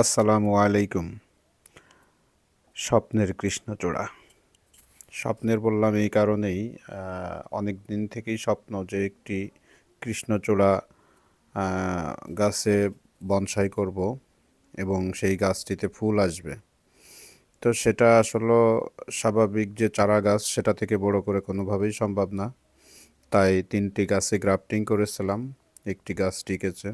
আসসালামু আলাইকুম। স্বপ্নের কৃষ্ণচূড়া স্বপ্নের বললাম এই কারণেই অনেক দিন থেকেই স্বপ্ন যে একটি কৃষ্ণচূড়া গাছে বনসাই করব এবং সেই গাছটিতে ফুল আসবে। তো সেটা আসলে স্বাভাবিক যে চারা গাছ, সেটা থেকে বড় করে কোনোভাবেই সম্ভব না। তাই তিনটি গাছে গ্রাফটিং করেছিলাম। একটি গাছ টিকেছে।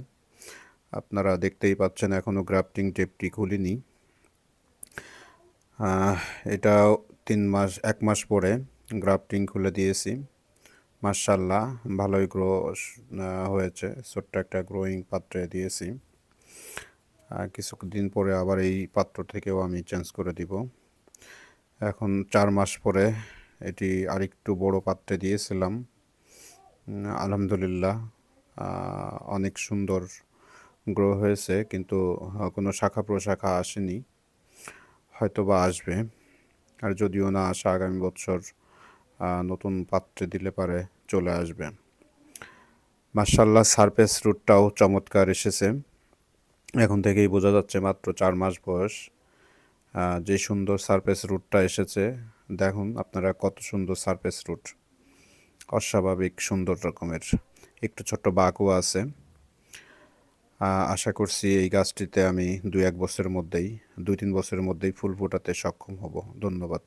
আপনারা দেখতেই পাচ্ছেন এখনও গ্রাফটিং টেপটি খুলিনি। এটাও তিন মাস, এক মাস পরে গ্রাফটিং খুলে দিয়েছি। মার্শাল্লাহ ভালোই গ্রো হয়েছে। ছোট্ট একটা গ্রোয়িং পাত্রে দিয়েছি। কিছুদিন পরে আবার এই পাত্র থেকেও আমি চেঞ্জ করে দিব। এখন চার মাস পরে এটি আরেকটু বড় পাত্রে দিয়েছিলাম। আলহামদুলিল্লাহ অনেক সুন্দর গ্রো হয়েছে, কিন্তু কোনো শাখা প্রশাখা আসেনি। হয়তো বা আসবে, আর যদিও না আসা আগামী বছর নতুন পাত্রে দিলে পারে চলে আসবে। মার্শাল্লাহ সারফেস রুটটাও চমৎকার এসেছে। এখন থেকেই বোঝা যাচ্ছে মাত্র চার মাস বয়স। যে সুন্দর সারফেস রুটটা এসেছে, দেখুন আপনারা কত সুন্দর সারফেস রুট। অস্বাভাবিক সুন্দর রকমের। একটু ছোট্ট বাঁকও আছে। আশা করছি এই গাছটিতে আমি দু এক বছরের মধ্যেই, দুই তিন বছরের মধ্যেই ফুল ফোটাতে সক্ষম হব। ধন্যবাদ।